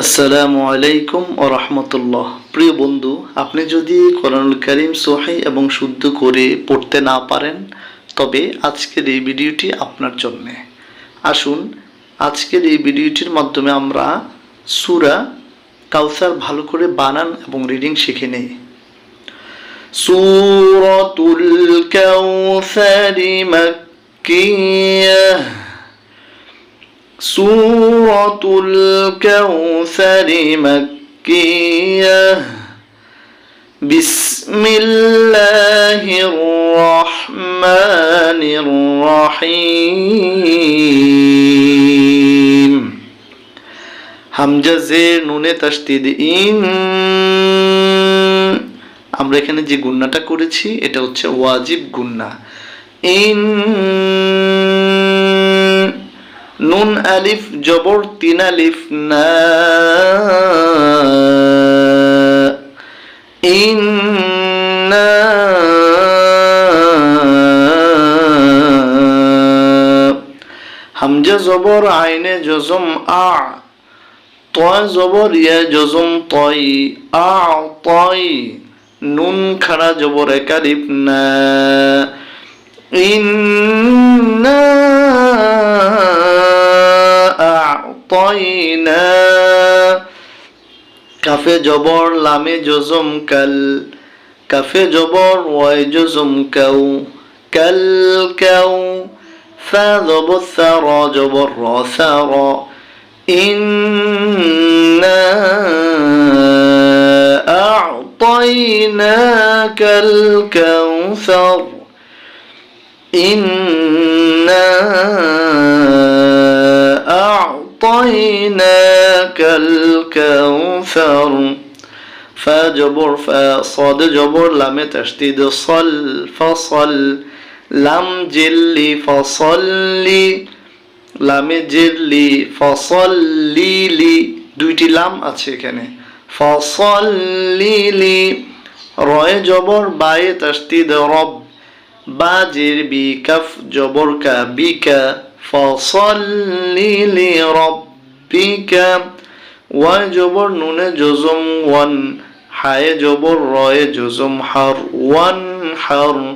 আসসালামু আলাইকুম ও রহমতুল্লাহ। প্রিয় বন্ধু, আপনি যদি কোরআনুল করিম সোহাই এবং শুদ্ধ করে পড়তে না পারেন, তবে আজকের এই ভিডিওটি আপনার জন্যে। আসুন, আজকের এই ভিডিওটির মাধ্যমে আমরা সুরা কাউসার ভালো করে বানান এবং রিডিং শিখে নেই। সুরতুল কাউসারি মাক্কিয়াহ سورة الكوثر مكية بسم الله الرحمن الرحيم হামজা জের নুনে তাসদিদ ইন আমরা এখানে যে গুন্নাটা করেছি এটা হচ্ছে ওয়াজিব গুন্না ইন নুন আলিফ, জবর, তিন আলিফ, না। ইন্না। হামজা জবর, আইনে জজম, আ। তয় জবর, ইয়া জজম, তয়। আ, তয়। নুন খাড়া জবর একালিফ না। ইন্না। أعطينا كاف جبر لام جزم كل كاف جبر وجزم كو كالكو فاذب الثرى جبر ثرى إنا أعطيناك الكوثر إِنَّا أعطيناك الكوثر فجبر فصاد جبر لم تشديد صل فصل لم جلي فصلي লামে জেরলি ফসল্লিলি দুইটি লাম আছে এখানে ফসল্লিলি রয়ে জবর বায়ে তাস্তিদ রব বা জের বি কাফ জবর কা বিকা ফসল্লিলি রব্বিকা ওয়াই ربك وجبر نون جزم ون حي جبر راي جزم حر ون حر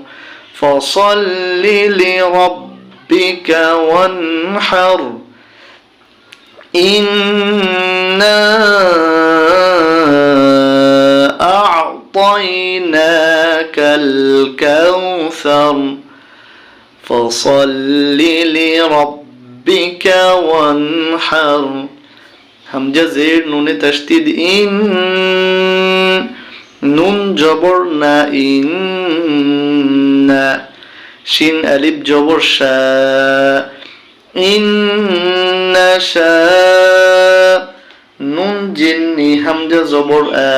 فصل لربك وانحر. إنا أعطيناك الكوثر فصل لربك وانحر همجة زير نون تشديد إن نون جبرنا إن শিন আলিফ জবর শা ইন্না শা নুন জিন্নি হামজা জবর আ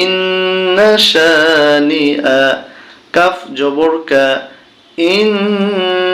ইন্না শানি আ কাফ জবর কা ইন্না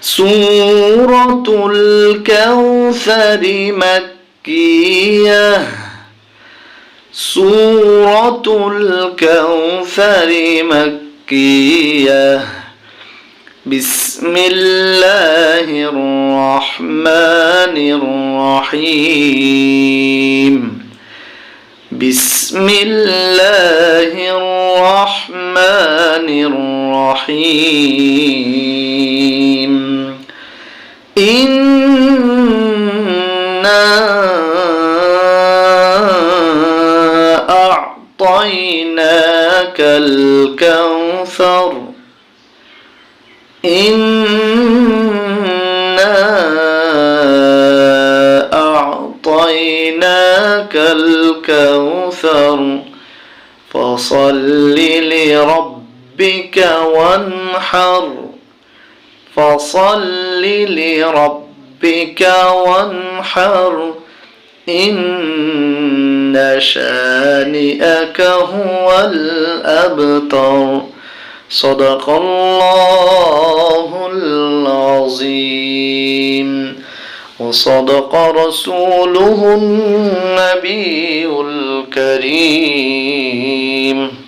سورة الكوثر مكية. سورة الكوثر مكية. بسم الله الرحمن الرحيم. بسم الله الرحمن الرحيم. أعطيناك الكوثر إنا أعطيناك الكوثر فصل لربك وانحر فصل لربك وانحر إن شانئك هو الأبتر. صدق الله العظيم. وصدق رسوله النبي الكريم.